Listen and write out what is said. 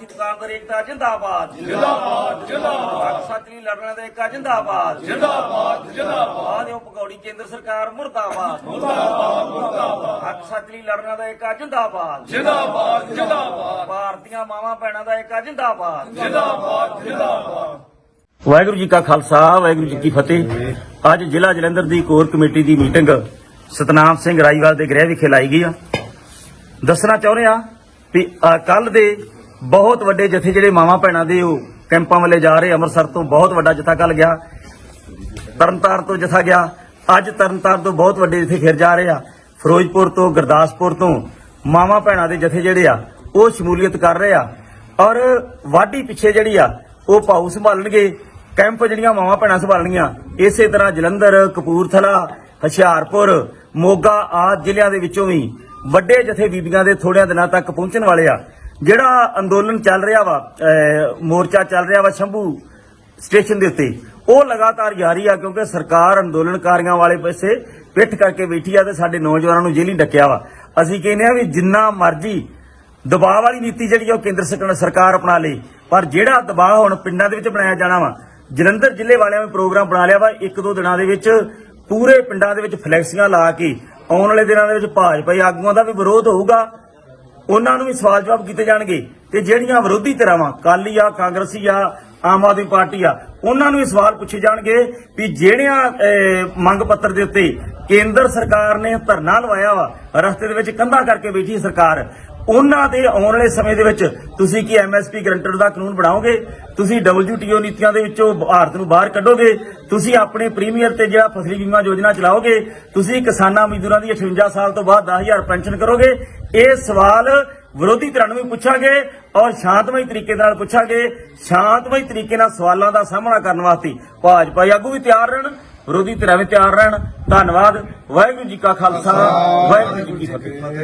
ਭਾਰਤੀ ਦੁਕਾਨਦਾਰ ਏਕਤਾ ਜਿੰਦਾਬਾਦ। ਜਿੰਦਾਬਾਦ ਜਿੰਦਾਬਾਦ। ਸੱਚ ਲਈ ਲੜਨਾ ਦਾ ਏਕਾ ਜਿੰਦਾਬਾਦ। ਜਿੰਦਾਬਾਦ ਜਿੰਦਾਬਾਦ। ਆਹ ਪਕੌੜੀ ਕੇਂਦਰ ਸਰਕਾਰ ਮੁਰਦਾਬਾਦ। ਮੁਰਦਾਬਾਦ ਮੁਰਦਾਬਾਦ। ਹੱਕ ਸੱਚ ਲਈ ਲੜਨਾ ਦਾ ਏਕਾ ਜਿੰਦਾਬਾਦ। ਜਿੰਦਾਬਾਦ ਜਿੰਦਾਬਾਦ। ਭਾਰਤੀਆਂ ਮਾਵਾਂ ਭੈਣਾਂ ਦਾ ਏਕਾ ਜਿੰਦਾਬਾਦ। ਜਿੰਦਾਬਾਦ ਜਿੰਦਾਬਾਦ। ਵਾਹਿਗੁਰੂ ਜੀ ਕਾ ਖਾਲਸਾ ਵਾਹਿਗੁਰੂ ਜੀ ਕੀ ਫਤਿਹ। ਅੱਜ ਜ਼ਿਲ੍ਹਾ ਜਲੰਧਰ ਦੀ ਕੋਰ ਕਮੇਟੀ ਦੀ ਮੀਟਿੰਗ ਸਤਨਾਮ ਸਿੰਘ ਰਾਈਵਾਲ ਦੇ ਗ੍ਰਹਿ ਵਿਖੇ ਲਾਈ ਗਈ ਆ। ਦੱਸਣਾ ਚਾਹੁੰਦੇ ਆ ਵੀ ਕੱਲ ਦੇ ਬਹੁਤ ਵੱਡੇ ਜਥੇ ਜਿਹੜੇ ਮਾਵਾਂ ਭੈਣਾਂ ਦੇ ਉਹ ਕੈਂਪਾਂ ਵੱਲੇ ਜਾ ਰਹੇ, ਅੰਮ੍ਰਿਤਸਰ ਤੋਂ ਬਹੁਤ ਵੱਡਾ ਜਥਾ ਕੱਲ ਗਿਆ। ਤਰਨਤਾਰਨ ਤੋਂ ਜਥਾ ਗਿਆ। ਅੱਜ ਤਰਨਤਾਰਨ ਤੋਂ ਬਹੁਤ ਵੱਡੇ ਜਥੇ ਫਿਰ ਜਾ ਰਹੇ ਆ। ਫਿਰੋਜ਼ਪੁਰ ਤੋਂ, ਗੁਰਦਾਸਪੁਰ ਤੋਂ ਮਾਵਾਂ ਭੈਣਾਂ ਦੇ ਜਥੇ ਜਿਹੜੇ ਆ, ਉਹ ਸ਼ਮੂਲੀਅਤ ਕਰ ਰਹੇ ਆ। ਔਰ ਵਾਢੀ ਪਿੱਛੇ ਜਿਹੜੀ ਆ, ਉਹ ਭਾਊ ਸੰਭਾਲਣਗੇ। ਕੈਂਪ ਜਿਹੜੀਆਂ ਮਾਵਾਂ ਭੈਣਾਂ ਸੰਭਾਲਣਗੀਆਂ, ਇਸੇ ਤਰ੍ਹਾਂ ਜਲੰਧਰ, ਕਪੂਰਥਲਾ, ਹੁਸ਼ਿਆਰਪੁਰ, ਮੋਗਾ ਆਦਿ ਜ਼ਿਲ੍ਹਿਆਂ ਦੇ ਵਿੱਚੋਂ ਵੀ ਵੱਡੇ ਜਥੇ ਬੀਬੀਆਂ ਦੇ ਥੋੜਿਆਂ ਦਿਨਾਂ ਤੱਕ ਪਹੁੰਚਣ ਵਾਲੇ ਆ। ਜਿਹੜਾ ਅੰਦੋਲਨ ਚੱਲ ਰਿਹਾ ਵਾ ਮੋਰਚਾ ਚੱਲ ਰਿਹਾ ਵਾ ਸ਼ੰਭੂ ਸਟੇਸ਼ਨ ਦੇ ਉੱਤੇ, ਉਹ ਲਗਾਤਾਰ ਜਾਰੀ ਆ ਕਿਉਂਕਿ ਸਰਕਾਰ ਅੰਦੋਲਨਕਾਰੀਆਂ ਵਾਲੇ ਪਾਸੇ ਪਿੱਠ ਕਰਕੇ ਬੈਠੀ ਆ ਤੇ ਸਾਡੇ ਨੌਜਵਾਨਾਂ ਨੂੰ ਜੇਲ੍ਹੀਂ ਡੱਕਿਆ ਵਾ। ਅਸੀਂ ਕਹਿੰਦੇ ਆ ਵੀ ਜਿੰਨਾ ਮਰਜ਼ੀ ਦਬਾਅ ਵਾਲੀ ਨੀਤੀ ਜਿਹੜੀ ਆ ਉਹ ਕੇਂਦਰ ਸਰਕਾਰ ਅਪਣਾ ਲਈ ਪਰ ਜਿਹੜਾ ਦਬਾਅ ਹੁਣ ਪਿੰਡਾਂ ਦੇ ਵਿੱਚ ਬਣਾਇਆ ਜਾਣਾ ਵਾ, ਜਲੰਧਰ ਜ਼ਿਲ੍ਹੇ ਵਾਲਿਆਂ ਨੇ ਪ੍ਰੋਗਰਾਮ ਬਣਾ ਲਿਆ ਵਾ, ਇੱਕ ਦੋ ਦਿਨਾਂ ਦੇ ਵਿੱਚ ਪੂਰੇ ਪਿੰਡਾਂ ਦੇ ਵਿੱਚ ਫਲੈਕਸੀਆਂ ਲਾ ਕੇ, ਆਉਣ ਵਾਲੇ ਦਿਨਾਂ ਦੇ ਵਿੱਚ ਭਾਜਪਾ ਆਗੂਆਂ ਦਾ ਵੀ ਵਿਰੋਧ ਹੋਊਗਾ। ਉਹਨਾਂ ਨੂੰ ਵੀ ਸਵਾਲ ਜਵਾਬ ਕੀਤੇ ਜਾਣਗੇ ਤੇ ਜਿਹੜੀਆਂ ਵਿਰੋਧੀ ਧਿਰਾਂ ਵਾਂ ਕਾਲੀ ਆ, ਕਾਂਗਰਸੀ ਆ, ਆਮ ਆਦਮੀ ਪਾਰਟੀ ਆ, ਉਹਨਾਂ ਨੂੰ ਵੀ ਸਵਾਲ ਪੁੱਛੇ ਜਾਣਗੇ ਵੀ ਜਿਹੜਿਆਂ ਮੰਗ ਪੱਤਰ ਦੇ ਉੱਤੇ ਕੇਂਦਰ ਸਰਕਾਰ ਨੇ ਧਰਨਾ ਲਵਾਇਆ ਵਾ, ਰਸਤੇ ਦੇ ਵਿੱਚ ਕੰਧਾ ਕਰਕੇ ਬੈਠੀ ਸਰਕਾਰ ਉਹਨਾਂ ਦੇ ਆਉਣ ਵਾਲੇ ਸਮੇਂ ਦੇ ਵਿੱਚ ਤੁਸੀਂ ਕੀ ਐਮਐਸਪੀ ਗਰੰਟਰ ਦਾ ਕਾਨੂੰਨ ਬਣਾਓਗੇ? ਤੁਸੀਂ WTO ਨੀਤੀਆਂ ਦੇ ਵਿੱਚੋਂ ਭਾਰਤ ਨੂੰ ਬਾਹਰ ਕੱਢੋਗੇ? ਤੁਸੀਂ ਆਪਣੇ ਪ੍ਰੀਮੀਅਰ ਤੇ ਜਿਹੜਾ ਫਸਲੀ ਬੀਮਾ ਯੋਜਨਾ ਚਲਾਓਗੇ? ਤੁਸੀਂ ਕਿਸਾਨਾਂ ਮਜ਼ਦੂਰਾਂ ਦੀ 58 ਸਾਲ ਤੋਂ ਬਾਅਦ 10000 ਪੈਨਸ਼ਨ ਕਰੋਗੇ? ਇਹ ਸਵਾਲ ਵਿਰੋਧੀ ਧਿਰਾਂ ਨੂੰ ਵੀ ਪੁੱਛਾਂਗੇ ਔਰ ਸ਼ਾਂਤਮਈ ਤਰੀਕੇ ਨਾਲ ਪੁੱਛਾਂਗੇ। ਸ਼ਾਂਤਮਈ ਤਰੀਕੇ ਨਾਲ ਸਵਾਲਾਂ ਦਾ ਸਾਹਮਣਾ ਕਰਨ ਵਾਸਤੇ ਭਾਜਪਾ ਆਗੂ ਵੀ ਤਿਆਰ ਰਹਿਣ, ਵਿਰੋਧੀ ਧਿਰਾਂ ਵੀ ਤਿਆਰ ਰਹਿਣ। ਧੰਨਵਾਦ। ਵਾਹਿਗੁਰੂ ਜੀ ਕਾ ਖਾਲਸਾ, ਵਾਹਿਗੁਰੂ ਜੀ ਕੀ ਫਤਿਹ।